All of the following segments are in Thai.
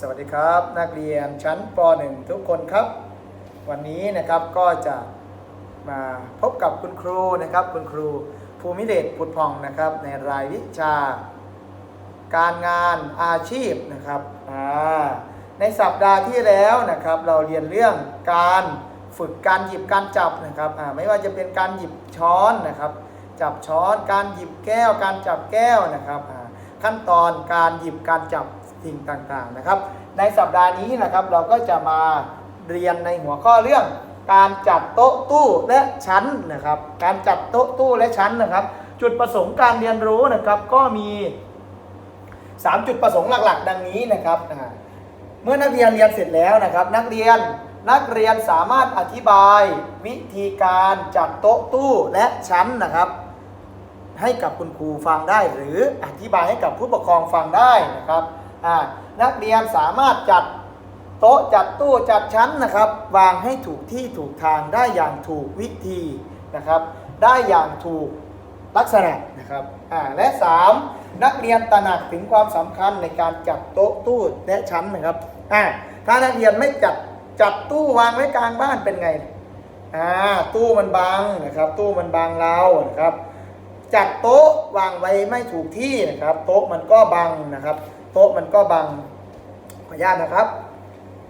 สวัสดีครับ นักเรียนชั้นป .1 ทุกคนครับ วันนี้นะครับก็จะมาพบกับคุณครูนะครับ คุณครูภูมิเดชพุทธพองนะครับ ในรายวิชา การงานอาชีพนะครับในสัปดาห์ที่แล้วนะครับ เราเรียนเรื่องการฝึกการหยิบการจับนะครับไม่ว่าจะเป็นการหยิบช้อนนะครับ จับช้อนการหยิบแก้ว การจับแก้วนะครับขั้นตอนการหยิบการจับ สิ่งต่างๆนะครับ ในสัปดาห์นี้นะครับเราก็จะมาเรียนในหัวข้อเรื่อง การจัดโต๊ะตู้และชั้นนะครับ การจัดโต๊ะตู้และชั้นนะครับ จุดประสงค์การเรียนรู้นะครับก็มี 3 จุดประสงค์หลักๆ ดังนี้นะครับเมื่อนักเรียนเรียนเสร็จแล้วนะครับ นักเรียนนักเรียนสามารถอธิบายวิธีการจัดโต๊ะตู้และชั้นนะครับให้กับคุณครูฟังได้หรืออธิบายให้กับผู้ปกครองฟังได้นะครับ นักเรียนสามารถจัดโต๊ะจัดตู้จัดชั้นนะครับ วางให้ถูกที่ถูกทางได้อย่างถูกวิธีนะครับ ได้อย่างถูกลักษณะนะครับและ 3 นักเรียนตระหนักถึงความสำคัญในการจัดโต๊ะตู้และชั้นนะครับถ้านักเรียนไม่จัดจัดตู้วางไว้กลางบ้านเป็นไงตู้มันบังนะครับ ตู้มันบังเรานะครับ จัดโต๊ะวางไว้ไม่ถูกที่นะครับ โต๊ะมันก็บังนะครับ โต๊ะมันก็บังขออนุญาตนะครับ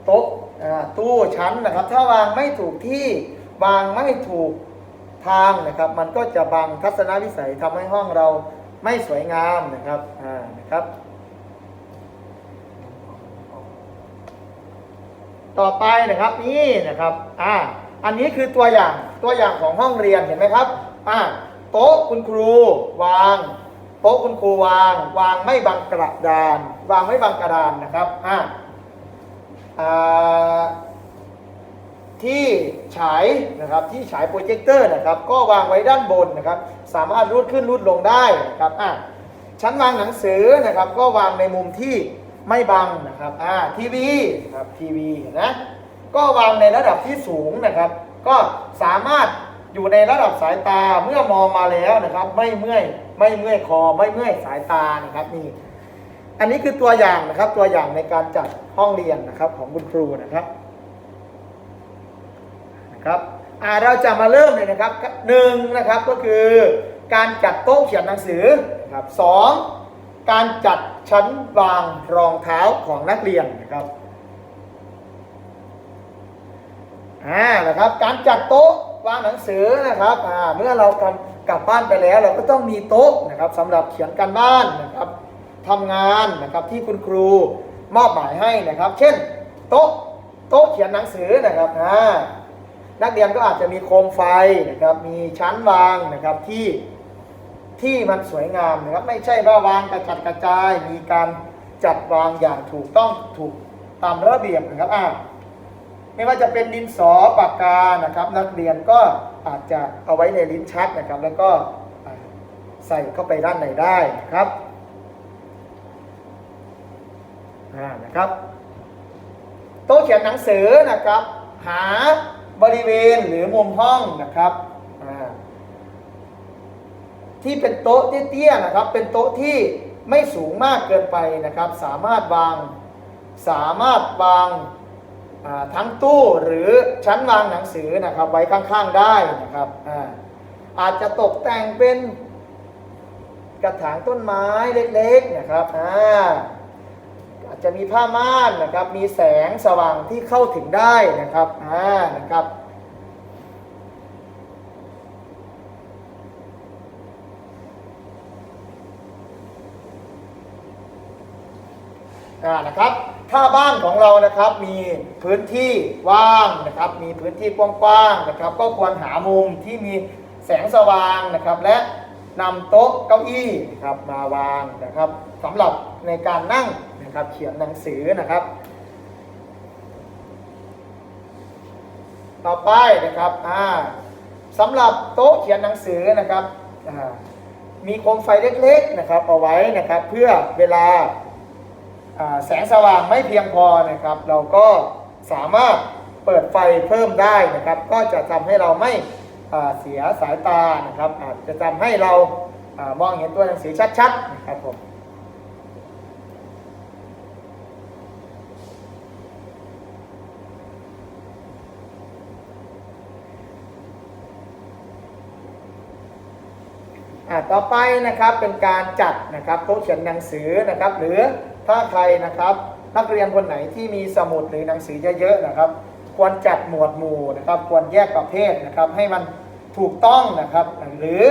โต๊ะตู้ชั้นนะครับ ถ้าวางไม่ถูกที่วางไม่ถูกทางนะครับ มันก็จะบังทัศนวิสัยทำให้ห้องเราไม่สวยงามนะครับอ่านะครับ ต่อไปนะครับนี่นะครับอ่าอันนี้คือตัวอย่างตัวอย่างของห้องเรียนเห็นไหมครับอ่าโต๊ะคุณครูวาง โต๊ะคุณครูวางวางไม่บังกระดาน วางไม่บังกระดานนะครับอ่าที่ฉายนะครับที่ฉายโปรเจคเตอร์นะครับ ก็วางไว้ด้านบนนะครับ สามารถรูดขึ้นรูดลงได้นะครับอะชั้นวางหนังสือนะครับ ก็วางในมุมที่ไม่บังนะครับอ่าทีวีนะครับทีวีนะก็วางในระดับที่สูงนะครับ ก็สามารถ อยู่ในระดับสายตาเมื่อมองมาแล้วนะครับ ไม่เมื่อยไม่เมื่อยคอไม่เมื่อยสายตานะครับนี่อันนี้คือตัวอย่างนะครับตัวอย่างในการจัดห้องเรียนนะครับของคุณครูนะครับนะครับอ่าเราจะมาเริ่มเลยนะครับหนึ่งนะครับก็คือการจัดโต๊ะเขียนหนังสือนะครับสองการจัดชั้นวางรองเท้าของนักเรียนนะครับอ่านะครับการจัดโต๊ะ วางหนังสือนะครับอ่าเมื่อเรากลกลับบ้านไปแล้ว เราก็ต้องมีโต๊ะนะครับสำหรับเขียนการบ้านนะครับทำงานนะครับที่คุณครูมอบหมายให้นะครับ เช่น โต๊ะโต๊ะเขียนหนังสือนะครับอ่านักเรียนก็อาจจะมีโคมไฟนะครับมีชั้นวางนะครับที่ที่มันสวยงามนะครับไม่ใช่ว่าวางกระจัดกระจาย มีการจัดวางอย่างถูกต้องถูกตามระเบียบนะครับอ่า ไม่ว่าจะเป็นดินสอปากกานะครับ นักเรียนก็อาจจะเอาไว้ในลิ้นชักนะครับ แล้วก็ใส่เข้าไปด้านในได้นะครับนะครับโต๊ะเขียนหนังสือนะครับ หาบริเวณหรือมุมห้องนะครับที่เป็นโต๊ะเตี้ยๆนะครับ เป็นโต๊ะที่ไม่สูงมากเกินไปนะครับ สามารถวางสามารถวาง ทั้งตู้หรือชั้นวางหนังสือนะครับไว้ข้างๆได้นะครับอาอาจจะตกแต่งเป็นกระถางต้นไม้เล็กๆนะครับอาอาจจะมีผ้าม่านนะครับมีแสงสว่างที่เข้าถึงได้นะครับอ่านะครับอ่านะครับ ถ้าบ้านของเรานะครับมีพื้นที่ว่างนะครับ มีพื้นที่กว้างๆนะครับ ก็ควรหามุมที่มีแสงสว่างนะครับ และนำโต๊ะเก้าอี้นะครับมาวางนะครับสำหรับในการนั่งนะครับเขียนหนังสือนะครับ ต่อไปนะครับอ่าสำหรับโต๊ะเขียนหนังสือนะครับอ่ามีโคมไฟเล็กๆนะครับเอาไว้นะครับ เพื่อเวลา แสงสว่างไม่เพียงพอนะครับ เราก็สามารถเปิดไฟเพิ่มได้นะครับ ก็จะทำให้เราไม่เสียสายตานะครับจจะทำให้เรามองเห็นตัวหนังสือชัดๆนะครับผมต่อไปนะครับเป็นการจัดนะครับโต๊ะเขียนหนังสือนะครับ หรือ ถ้าใครนะครับนักเรียนคนไหนที่มีสมุดหรือหนังสือเยอะๆนะครับ ควรจัดหมวดหมู่นะครับ ควรแยกประเภทนะครับ ให้มันถูกต้องนะครับ หรือ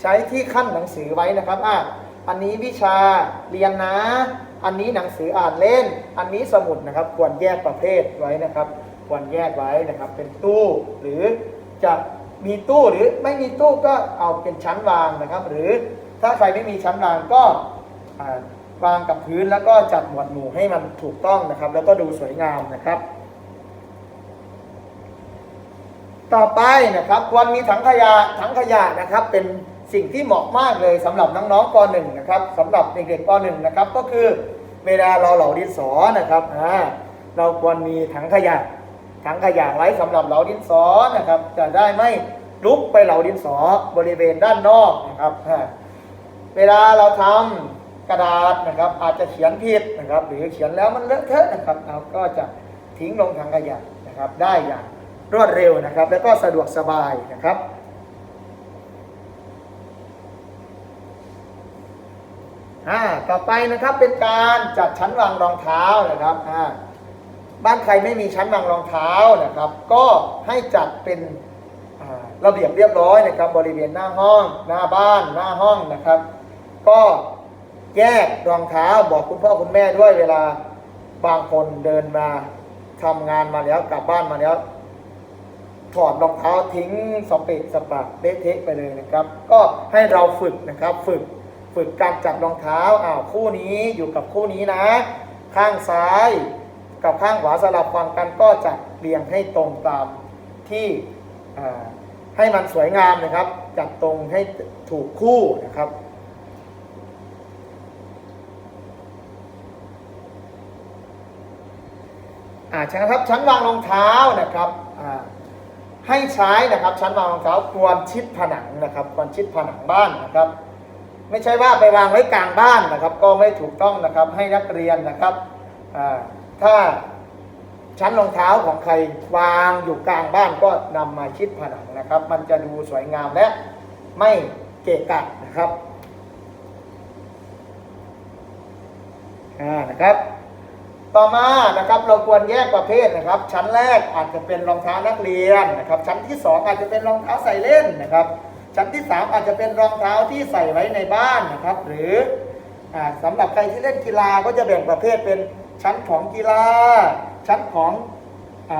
ใช้ที่ขั้นหนังสือไว้นะครับอะอันนี้วิชาเรียนนะ อันนี้หนังสืออ่านเล่น อันนี้สมุดนะครับ ควรแยกประเภทไว้นะครับ ควรแยกไว้นะครับ เป็นตู้หรือจะมีตู้หรือไม่มีตู้ก็เอาเป็นชั้นวางนะครับ หรือถ้าใครไม่มีชั้นวางก็ วางกับพื้นแล้วก็จัดหมวดหมู่ให้มันถูกต้องนะครับ แล้วก็ดูสวยงามนะครับ ต่อไปนะครับควรมีถังขยะถังขยะนะครับ เป็นสิ่งที่เหมาะมากเลยสำหรับน้องๆป .1 นะครับสำหรับเด็กๆป .1 นะครับ ก็คือเวลาเราเหล่าดินสอนะครับอ่าเราควรมีถังขยะถังขยะไว้สำหรับเหลาดินสอนะครับ จะได้ไม่ลุกไปเหลาดินสอบริเวณด้านนอกนะครับ เวลาเราทำ กระดาษนะครับ อาจจะเขียนผิดนะครับ หรือเขียนแล้วมันเลอะเทอะนะครับเราก็จะทิ้งลงถังขยะนะครับ ได้อย่างรวดเร็วนะครับ แล้วก็สะดวกสบายนะครับอ่าต่อไปนะครับเป็นการจัดชั้นวางรองเท้านะครับอ่าบ้านใครไม่มีชั้นวางรองเท้านะครับ ก็ให้จัดเป็นระเบียบเรียบร้อยนะครับ บริเวณหน้าห้อง หน้าบ้าน หน้าห้องนะครับ ก็ แยกรองเท้าบอกคุณพ่อคุณแม่ด้วยเวลาบางคนเดินมาทำงานมาแล้วกลับบ้านมาแล้ว ถอดรองเท้าทิ้งสเปะสปะเละเทะไปเลยนะครับ ก็ให้เราฝึกนะครับ ฝึกฝึกการจับรองเท้าอ้าวคู่นี้อยู่กับคู่นี้นะ ข้างซ้ายกับข้างขวาสลับฟังกันก็จัดเรียงให้ตรงตามที่ให้มันสวยงามนะครับ จัดตรงให้ถูกคู่นะครับ อ่าชั้นครับชั้นวางรองเท้านะครับอ่าให้ใช้นะครับชั้นวางรองเท้าควรชิดผนังนะครับควรชิดผนังบ้านนะครับ ไม่ใช่ว่าไปวางไว้กลางบ้านนะครับ ก็ไม่ถูกต้องนะครับให้นักเรียนนะครับอ่าถ้าชั้นรองเท้าของใครวางอยู่กลางบ้านก็นำมาชิดผนังนะครับ มันจะดูสวยงามและไม่เกะกะนะครับอ่านะครับ ต่อมานะครับเราควรแยกประเภทนะครับ ชั้นแรกอาจจะเป็นรองเท้านักเรียนนะครับ ชั้นที่สองอาจจะเป็นรองเท้าใส่เล่นนะครับ ชั้นที่สามอาจจะเป็นรองเท้าที่ใส่ไว้ในบ้านนะครับ หรืออาสำหรับใครที่เล่นกีฬาก็จะแบ่งประเภทเป็นชั้นของกีฬา ชั้นของอ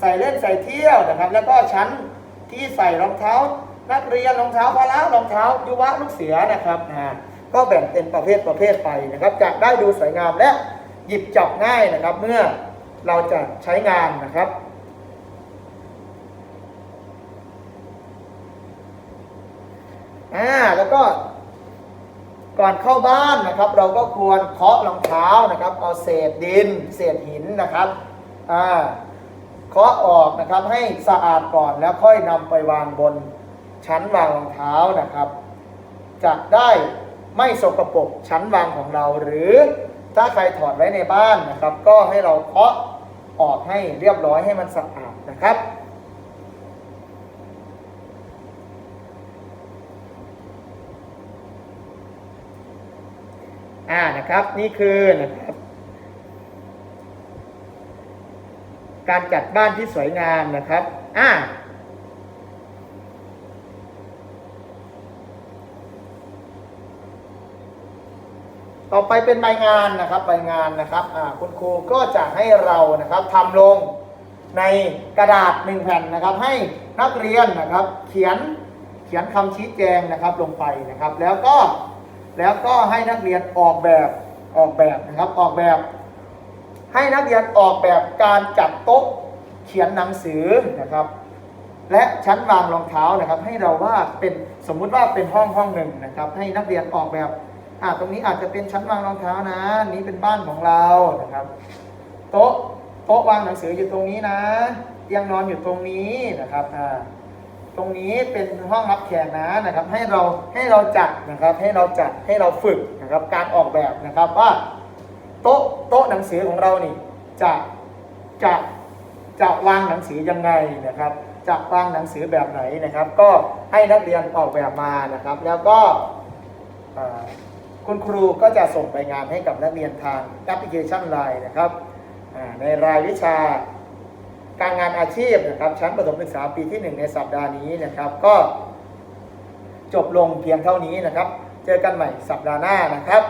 ใส่เล่นใส่เที่ยวนะครับ แล้วก็ชั้นที่ใส่รองเท้านักเรียนรองเท้าพละรองเท้ายุวะลูกเสือนะครับก็แบ่งเป็นประเภทประเภทไปนะครับจะได้ดูสวยงามและ หยิบจับง่ายนะครับ เมื่อเราจะใช้งานนะครับ อ่า แล้วก็ก่อนเข้าบ้านนะครับ เราก็ควรเคาะรองเท้านะครับ เอาเศษดิน เศษหินนะครับ อ่าเคาะออกนะครับให้สะอาดก่อนแล้วค่อยนำไปวางบนชั้นวางรองเท้านะครับ จะได้ไม่สกปรกชั้นวางของเราหรือ ถ้าใครถอดไว้ในบ้านนะครับ ก็ให้เราเคาะออกให้เรียบร้อยให้มันสะอาดนะครับ อ่านะครับนี่คือนะครับ การจัดบ้านที่สวยงามนะครับ อ่า ต่อไปเป็นใบงานนะครับใบงานนะครับคุณครูก็จะให้เรานะครับทำลงในกระดาษหนึ่งแผ่นนะครับ ให้นักเรียนนะครับ เขียนเขียนคำชี้แจงนะครับลงไปนะครับ แล้วก็แล้วก็ให้นักเรียนออกแบบออกแบบนะครับ ออกแบบ ให้นักเรียนออกแบบการจัดโต๊ะเขียนหนังสือนะครับ และชั้นวางรองเท้านะครับ ให้เราว่าเป็นสมมุติว่าเป็นห้องห้องหนึ่งนะครับ ให้นักเรียนออกแบบ อ่าตรงนี้อาจจะเป็นชั้นวางรองเท้านะ นี้เป็นบ้านของเรานะครับ โต๊ะโต๊ะวางหนังสืออยู่ตรงนี้นะเตียงนอนอยู่ตรงนี้นะครับอ่าตรงนี้เป็นห้องรับแขกนะนะครับ ให้เราให้เราจัดนะครับ ให้เราจัดให้เราฝึกนะครับการออกแบบนะครับว่าโต๊ะโต๊ะหนังสือของเรานี่จะจะจะวางหนังสือยังไงนะครับจะวางหนังสือแบบไหนนะครับ ก็ให้นักเรียนออกแบบมานะครับ แล้วก็อ่า คุณครูก็จะส่งไปงานให้กับนักเรียนทางแอปพลิเคชันไลน์นะครับในรายวิชาการงานอาชีพนะครับชั้นประถมศึกษาปีที่ 1 ในสัปดาห์นี้นะครับ ก็จบลงเพียงเท่านี้นะครับ เจอกันใหม่สัปดาห์หน้านะครับ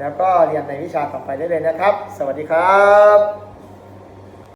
แล้วก็เรียนในวิชาต่อไปได้เลยนะครับ สวัสดีครับ